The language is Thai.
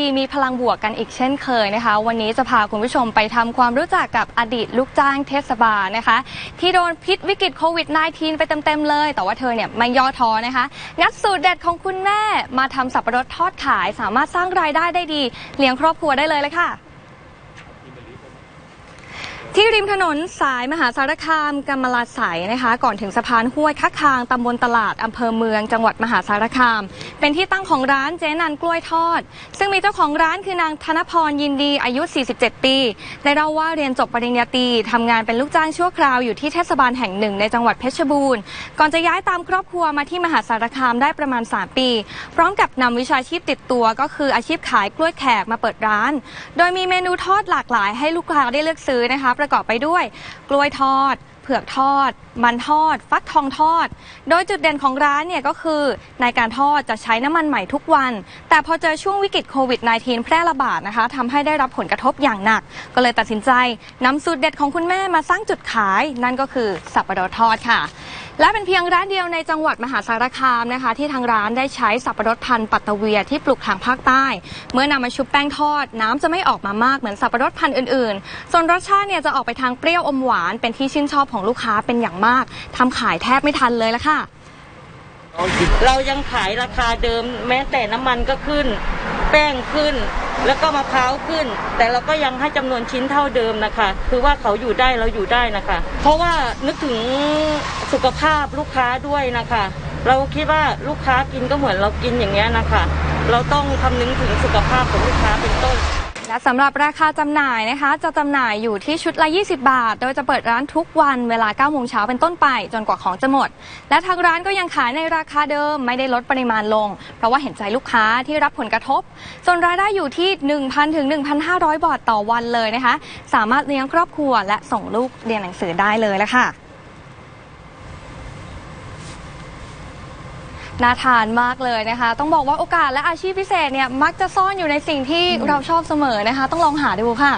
ดีๆ มีพลังบวกกันอีกเช่นเคยนะคะ วันนี้จะพาคุณผู้ชมไปทำความรู้จักกับอดีตลูกจ้างเทศบาลนะคะ ที่โดนพิษวิกฤตโควิด -19 ไปเต็มๆเลย แต่ว่าเธอเนี่ยไม่ย่อท้อนะคะ งัดสูตรเด็ดของคุณแม่มาทำสับปะรดทอดขาย สามารถสร้างรายได้ได้ดี เลี้ยงครอบครัวได้เลยเลยค่ะ ที่ริมถนนสายมหาสารคามกำมะลาไสยนะคะ ก่อนถึงสะพานห้วยคักคางตำบลตลาดอำเภอเมืองจังหวัดมหาสารคาม เป็นที่ตั้งของร้านเจ๊นันกล้วยทอด ซึ่งมีเจ้าของร้านคือนางธนพรยินดีอายุ 47 ปีได้เล่าว่าเรียนจบปริญญาตรีทำงานเป็นลูกจ้างชั่วคราวอยู่ที่เทศบาลแห่งหนึ่งในจังหวัดเพชรบูรณ์ ก่อนจะย้ายตามครอบครัวมาที่มหาสารคามได้ประมาณ 3 ปี พร้อมกับนำวิชาชีพติดตัว ก็คืออาชีพขายกล้วยแขกมาเปิดร้าน โดยมีเมนูทอดหลากหลายให้ลูกค้าได้เลือกซื้อนะคะประกอบไปด้วย กล้วยทอด เผือกทอด มันทอด ฟักทองทอด โดยจุดเด่นของร้านเนี่ยก็คือในการทอดจะใช้น้ำมันใหม่ทุกวัน แต่พอเจอช่วงวิกฤตโควิด -19 แพร่ระบาดนะคะทำให้ได้รับผลกระทบอย่างหนัก ก็เลยตัดสินใจนำสูตรเด็ดของคุณแม่มาสร้างจุดขาย นั่นก็คือสับปะรดทอดค่ะและเป็นเพียงร้านเดียวในจังหวัดมหาสารคามนะคะ ที่ทางร้านได้ใช้สับปะรดพันธุ์ปัตตะเวียที่ปลูกทางภาคใต้ เมื่อนำมาชุบแป้งทอด น้ำจะไม่ออกมามากเหมือนสับปะรดพันธุ์อื่นๆ ส่วนรสชาติเนี่ยจะออกไปทางเปรี้ยวอมหวาน เป็นที่ชื่นชอบของลูกค้าเป็นอย่างมากทำขายแทบไม่ทันเลยละค่ะ เรายังขายราคาเดิม แม้แต่น้ำมันก็ขึ้น แป้งขึ้น แล้วก็มะพร้าวขึ้น แต่เราก็ยังให้จำนวนชิ้นเท่าเดิมนะคะ คือว่าเขาอยู่ได้เราอยู่ได้นะคะ เพราะว่านึกถึงสุขภาพลูกค้าด้วยนะคะ เราคิดว่าลูกค้ากินก็เหมือนเรากินอย่างเงี้ยนะคะ เราต้องคำนึงถึงสุขภาพของลูกค้าเป็นต้น และสำหรับราคาจำหน่ายนะคะ จะจำหน่ายอยู่ที่ชุดละ 20 บาท โดยจะเปิดร้านทุกวันเวลา9โมงเช้าเป็นต้นไป จนกว่าของจะหมด และทางร้านก็ยังขายในราคาเดิมไม่ได้ลดปริมาณลง เพราะว่าเห็นใจลูกค้าที่รับผลกระทบส่วนรายได้อยู่ที่ 1,000 ถึง 1,500 บาทต่อวันเลยนะคะ สามารถเลี้ยงครอบครัวและส่งลูกเรียนหนังสือได้เลยละค่ะ น่าทานมากเลยนะคะ ต้องบอกว่าโอกาสและอาชีพพิเศษเนี่ยมักจะซ่อนอยู่ในสิ่งที่เราชอบเสมอนะคะ ต้องลองหาดูค่ะ